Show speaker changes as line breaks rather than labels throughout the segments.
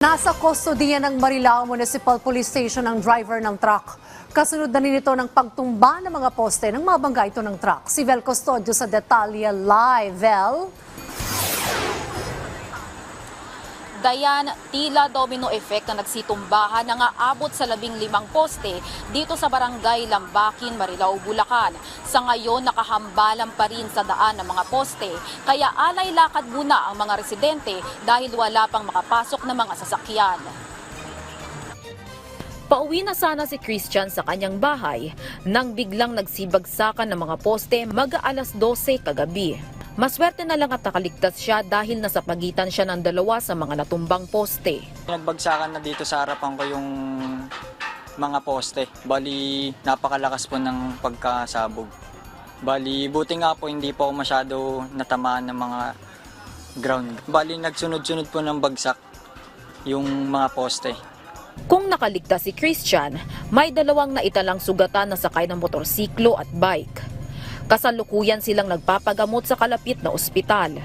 Nasa kustodiya ng Marilao Municipal Police Station ang driver ng truck. Kasunod na rin ito ng pagtumba ng mga poste ng mabangga ito ng truck. Si Vel Custodio sa Detalya Live. Vel?
Dayan, tila domino effect na nagsitumbahan na nga abot sa labing limang poste dito sa barangay Lambakin, Marilao, Bulacan. Sa ngayon, nakahambalan pa rin sa daan ng mga poste. Kaya alay lakad muna ang mga residente dahil wala pang makapasok na mga sasakyan. Pauwi na sana si Christian sa kanyang bahay nang biglang nagsibagsakan ng mga poste mag-aalas 12 kagabi. Maswerte na lang at nakaligtas siya dahil nasa pagitan siya ng dalawa sa mga natumbang poste.
Nagbagsakan na dito sa harapan ko yung mga poste. Bali, napakalakas po ng pagkasabog. Bali, buti nga po hindi po ako masyado natamaan ng mga ground. Bali, nagsunod-sunod po ng bagsak yung mga poste.
Kung nakaligtas si Christian, may dalawang naitalang sugatan na sakay ng motorsiklo at bike. Kasalukuyan silang nagpapagamot sa kalapit na ospital.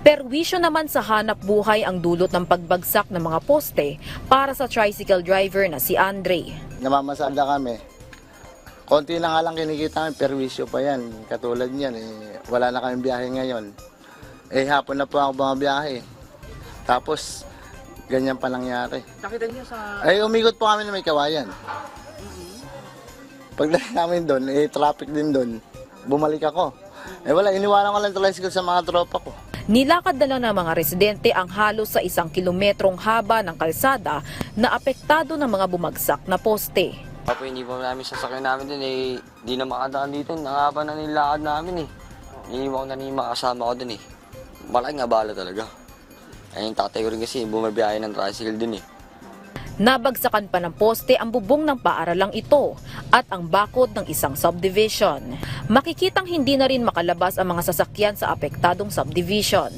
Perwisyo naman sa hanap buhay ang dulot ng pagbagsak ng mga poste para sa tricycle driver na si Andre.
namamasada kami. Konti na nga lang kinikita namin, perwisyo pa yan. Katulad niyan, eh, wala na kami biyahe ngayon. Eh, hapon na po ako mga biyahe. Tapos, ganyan pa nangyari.
Nakita niyo sa...
Eh, umikot po kami na may kawayan. Pagdating namin doon, eh, traffic din doon. Bumalik ako. Eh, wala, iniwanan ko lang tricycle sa mga tropa ko.
Nilakad na lang ng mga residente ang halos sa isang kilometrong haba ng kalsada na apektado ng mga bumagsak na poste.
Papo, hindi pa namin sasakyan namin din eh. Di na makadaan dito. Nangaba na nilakad namin eh. Iniwan ko na ni mga kasama ko din eh. Malaking abala talaga. Ay, yung tatay ko rin kasi bumabiyahe ng tricycle din eh.
Nabagsakan pa ng poste ang bubong ng paaralang ito at ang bakod ng isang subdivision. Makikitang hindi na rin makalabas ang mga sasakyan sa apektadong subdivision.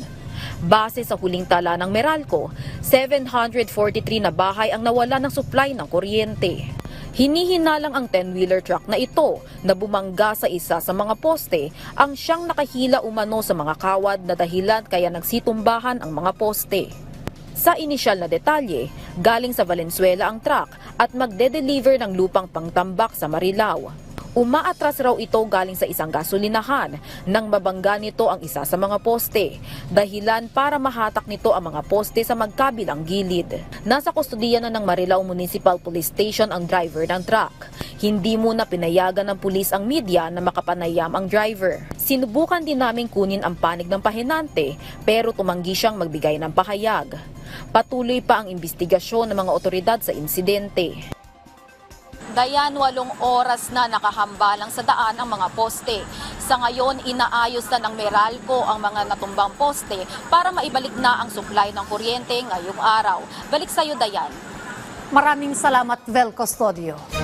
Base sa huling tala ng Meralco, 743 na bahay ang nawala ng supply ng kuryente. Hinihinalang ang 10-wheeler truck na ito na bumangga sa isa sa mga poste ang siyang nakahila umano sa mga kawad na dahilan kaya nagsitumbahan ang mga poste. Sa inisyal na detalye, galing sa Valenzuela ang truck at magde-deliver ng lupang pangtambak sa Marilao. Umaatras raw ito galing sa isang gasolinahan nang mabangga nito ang isa sa mga poste. Dahilan para mahatak nito ang mga poste sa magkabilang gilid. Nasa kustodiya na ng Marilao Municipal Police Station ang driver ng truck. Hindi muna pinayagan ng pulis ang media na makapanayam ang driver. Sinubukan din namin kunin ang panig ng pahinante pero tumanggi siyang magbigay ng pahayag. Patuloy pa ang investigasyon ng mga otoridad sa insidente. Dayan, walong oras na nakahambalang sa daan ang mga poste. Sa ngayon, inaayos na ng Meralco ang mga natumbang poste para maibalik na ang supply ng kuryente ngayong araw. Balik sa iyo, Dayan.
Maraming salamat, Vel Custodio.